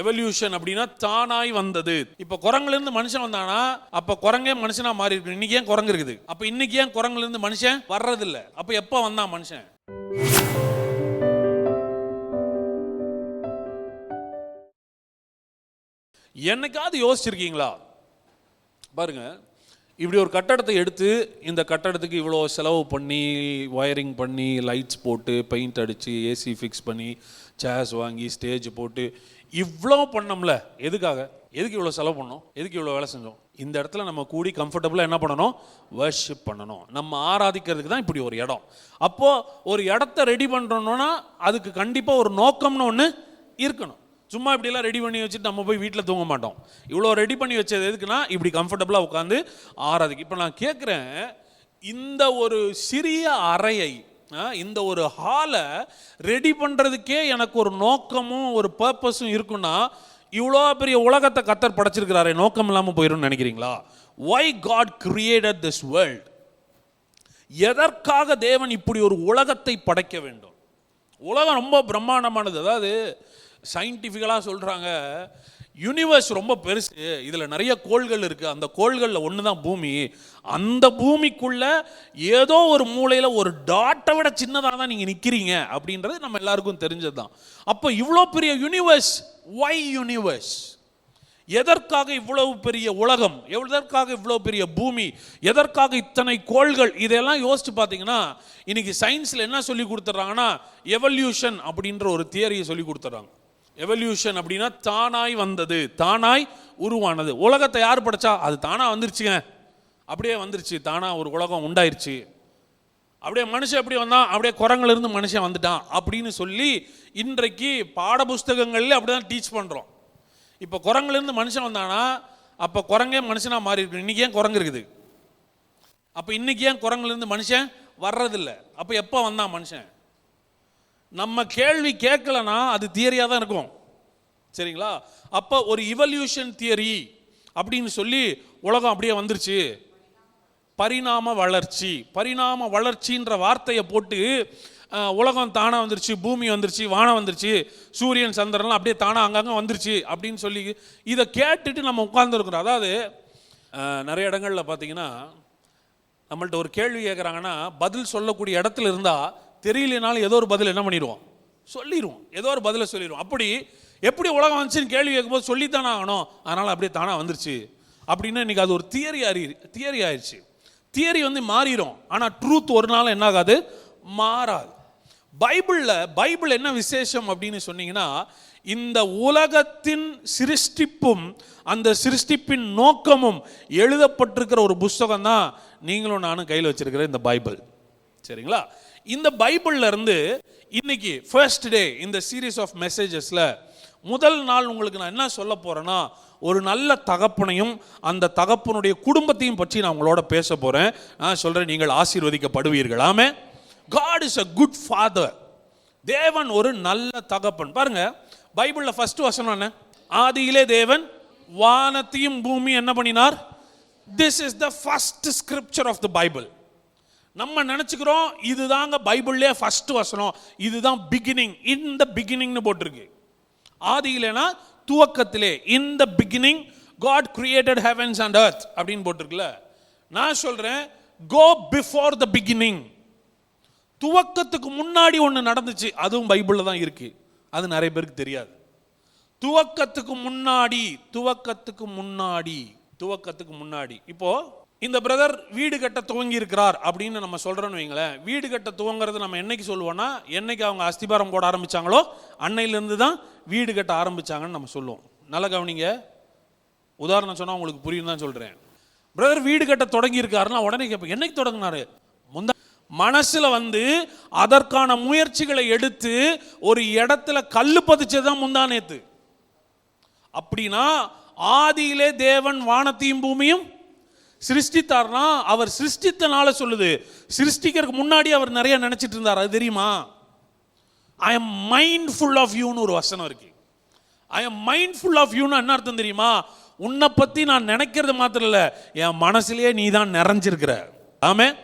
Evolution அப்படின்னா தானாய் வந்தது. இப்ப குரங்குல இருந்து மனுஷன் வந்தானா? அப்ப குரங்கே மனுஷனா மாறி இருக்கு இன்னைக்கு ஏன் குரங்கு இருக்குது? அப்ப இன்னைக்கு ஏன் குரங்குல இருந்து மனுஷன் வர்றது இல்ல அப்ப எப்ப வந்தான் மனுஷன்? என்னைக்காவது யோசிச்சிருக்கீங்களா? பாருங்க இப்படி ஒரு கட்டடத்தை எடுத்து இந்த கட்டடத்துக்கு இவ்வளோ செலவு பண்ணி ஒயரிங் பண்ணி லைட்ஸ் போட்டு பெயிண்ட் அடித்து ஏசி ஃபிக்ஸ் பண்ணி சேர்ஸ் வாங்கி ஸ்டேஜ் போட்டு இவ்வளோ பண்ணோம்ல. எதுக்காக? எதுக்கு இவ்வளோ செலவு பண்ணோம்? எதுக்கு இவ்வளோ வேலை செஞ்சோம்? இந்த இடத்துல நம்ம கூடி கம்ஃபர்டபுளாக என்ன பண்ணணும்? வர்ஷிப் பண்ணணும். நம்ம ஆராதிக்கிறதுக்கு தான் இப்படி ஒரு இடம். அப்போது ஒரு இடத்த ரெடி பண்ணுறோன்னா அதுக்கு கண்டிப்பாக ஒரு நோக்கம்னு ஒன்று இருக்கணும். சும்மா இப்படிலாம் ரெடி பண்ணி வச்சுட்டு நம்ம போய் வீட்டில் தூங்க மாட்டோம். இவ்வளோ ரெடி பண்ணி வச்சது எதுக்குன்னா இப்படி கம்ஃபர்டபுளாக உட்காந்து ஆறாதுக்கு இப்போ நான் கேட்குறேன் இந்த ஒரு சிறிய அறையை இந்த ஒரு ஹாலை ரெடி பண்ணுறதுக்கே எனக்கு ஒரு நோக்கமும் ஒரு பர்பஸும் இருக்குன்னா இவ்வளோ பெரிய உலகத்தை கத்தர் படைச்சிருக்கிறாரே நோக்கம் இல்லாமல் போயிடும்னு நினைக்கிறீங்களா? Why God created this world எதற்காக தேவன் இப்படி ஒரு உலகத்தை படைக்க வேண்டும்? உலகம் ரொம்ப பிரம்மாண்டமானது. அதாவது சயின்டிஃபிக்கலாக சொல்கிறாங்க யூனிவர்ஸ் ரொம்ப பெருசு. இதில் நிறைய கோள்கள் இருக்குது அந்த கோள்களில் ஒன்று தான் பூமி. அந்த பூமிக்குள்ளே ஏதோ ஒரு மூலையில் ஒரு டாட்டை விட சின்னதாக தான் நீங்கள் நிற்கிறீங்க அப்படின்றது நம்ம எல்லாருக்கும் தெரிஞ்சது தான் அப்போ இவ்வளோ பெரிய யூனிவர்ஸ் ஒய் யூனிவர்ஸ் எதற்காக இவ்வளவு பெரிய உலகம்? எதற்காக இவ்வளோ பெரிய பூமி? எதற்காக இத்தனை கோள்கள்? இதெல்லாம் யோசிச்சு பார்த்தீங்கன்னா இன்னைக்கு சயின்ஸில் என்ன சொல்லி கொடுத்துட்றாங்கன்னா எவல்யூஷன் அப்படின்ற ஒரு தியரியை சொல்லி கொடுத்துட்றாங்க எவல்யூஷன் அப்படின்னா தானாய் வந்தது. தானாய் உருவானது. உலகத்தை யார் படைச்சா? அது தானாக வந்துருச்சுங்க. அப்படியே வந்துருச்சு. தானா ஒரு உலகம் உண்டாயிருச்சு. அப்படியே மனுஷன் எப்படி வந்தான்? அப்படியே குரங்கிலிருந்து மனுஷன் வந்துட்டான் அப்படின்னு சொல்லி இன்றைக்கு பாடபுஸ்தகங்கள்ல அப்படி தான் டீச் பண்ணுறோம் இப்போ குரங்குலேருந்து மனுஷன் வந்தானா? அப்போ குரங்கே மனுஷனாக மாறி இருக்கு இன்னைக்கு ஏன் குரங்கு இருக்குது? அப்போ இன்னைக்கு ஏன் குரங்குலேருந்து மனுஷன் வர்றதில்ல? அப்போ எப்போ வந்தான் மனுஷன்? நம்ம கேள்வி கேட்கலனா அது தியரியாக தான் இருக்கும். சரிங்களா? அப்போ ஒரு இவல்யூஷன் தியரி அப்படின்னு சொல்லி உலகம் அப்படியே வந்துருச்சு. பரிணாம வளர்ச்சி. பரிணாம வளர்ச்சின்ற வார்த்தையை போட்டு உலகம் தானாக வந்துருச்சு பூமி வந்துருச்சு வானம் வந்துருச்சு சூரியன் சந்திரன்லாம் அப்படியே தானாக அங்கங்கே வந்துருச்சு அப்படின்னு சொல்லி இதை கேட்டுட்டு நம்ம உட்காந்துருக்குறோம் அதாவது நிறைய இடங்களில் பார்த்தீங்கன்னா நம்மள்ட்ட ஒரு கேள்வி கேட்குறாங்கன்னா பதில் சொல்லக்கூடிய இடத்துல இருந்தால் தெரியலனாலும் ஏதோ ஒரு பதில் என்ன பண்ணிடுவோம்? சொல்லிடுவோம். ஏதோ ஒரு பதிலை சொல்லிடுவோம். அப்படி எப்படி உலகம் வந்துச்சுன்னு கேள்வி கேட்கும்போது சொல்லித்தானே ஆகணும். அதனால் அப்படியே தானாக வந்துருச்சு. அப்படின்னு இன்றைக்கி அது ஒரு தியரி அறி தியரி ஆயிடுச்சு தியரி வந்து மாறிடும் ஆனால் ட்ரூத் ஒரு நாள் என்ன ஆகாது? மாறாது. பைபிளில் பைபிள் என்ன விசேஷம் அப்படின்னு சொன்னீங்கன்னா இந்த உலகத்தின் சிருஷ்டிப்பும் அந்த சிருஷ்டிப்பின் நோக்கமும் எழுதப்பட்டிருக்கிற ஒரு புஸ்தகம் தான் நீங்களும் நானும் கையில் வச்சிருக்கிற இந்த பைபிள். சரிங்களா? இந்த பைபிள்ல இருந்து இன்னைக்கு ஃபர்ஸ்ட் டே இந்த சீரீஸ் ஆஃப் மெசேஜஸ்ல முதல் நாள் உங்களுக்கு நான் என்ன சொல்ல போறேன்னா ஒரு நல்ல தகப்பனையும் அந்த தகப்பனுடைய குடும்பத்தையும் பற்றி நான் உங்களோட பேச போறேன். நான் சொல்றேன் நீங்கள் ஆசீர்வதிக்கப்படுவீர்கள். ஆமே God is a good father தேவன் ஒரு நல்ல தகப்பன். பாருங்க பைபிளில் ஃபர்ஸ்ட் வசனம் என்ன? ஆதியிலே தேவன் வானத்தையும் பூமி என்ன பண்ணினார்? This is the first scripture of the Bible நம்ம நினச்சிக்கிறோம் இதுதாங்க பைபிள்லே ஃபர்ஸ்ட் வசனம். இதுதான் பிகினிங் இன் த பிகினிங்னு போட்டிருக்கு. ஆதியிலேனா துவக்கத்திலே in the beginning God created heavens and earth அப்படின்னு போட்டிருக்குல்ல. நான் சொல்கிறேன் கோ பிஃபோர் த பிகினிங் துவக்கத்துக்கு முன்னாடி ஒன்று நடந்துச்சு அதுவும் பைபிளில் தான் இருக்கு. அது நிறைய பேருக்கு தெரியாது. துவக்கத்துக்கு முன்னாடி துவக்கத்துக்கு முன்னாடி துவக்கத்துக்கு முன்னாடி. இப்போ இந்த பிரதர் வீடு கட்ட துவங்கி இருக்கிறார் அப்படின்னு நம்ம சொல்கிறோன்னு வைங்களேன். வீடு கட்ட துவங்குறது நம்ம என்னைக்கு சொல்லுவோன்னா என்னைக்கு அவங்க அஸ்திபாரம் போட ஆரம்பிச்சாங்களோ அன்னையிலேருந்து தான் வீடு கட்ட ஆரம்பிச்சாங்கன்னு நம்ம சொல்லுவோம். நல்ல கவனிங்க. உதாரணம் சொன்னால் உங்களுக்கு புரியும் தான் சொல்கிறேன் பிரதர் வீடு கட்ட தொடங்கி இருக்காருன்னா உடனே கேட்பேன் என்னைக்கு தொடங்கினாரு? முந்த மனசில் வந்து அதற்கான முயற்சிகளை எடுத்து ஒரு இடத்துல கல் பதிச்சது தான் முந்தா நேத்து. அப்படின்னா ஆதியிலே தேவன் வானத்தையும் பூமியும் சிருஷ்டித்தார்னா அவர் சிருஷ்டித்தனால சொல்லுது. சிருஷ்டிக்கிறதுக்கு முன்னாடி அவர் நிறைய நினைச்சிட்டு இருந்தார். அது தெரியுமா? ஐ எம் மைண்ட்ஃபுல் ஆஃப் யூன்னு ஒரு வசனம் இருக்கு. ஐ எம் மைண்ட்ஃபுல் ஆஃப் யூன்னு என்ன அர்த்தம் தெரியுமா? உன்னை பத்தி நான் நினைக்கிறது மாத்திரம் இல்லை. என் மனசுலயே நீ தான் நிறைஞ்சிருக்கிற. ஆமே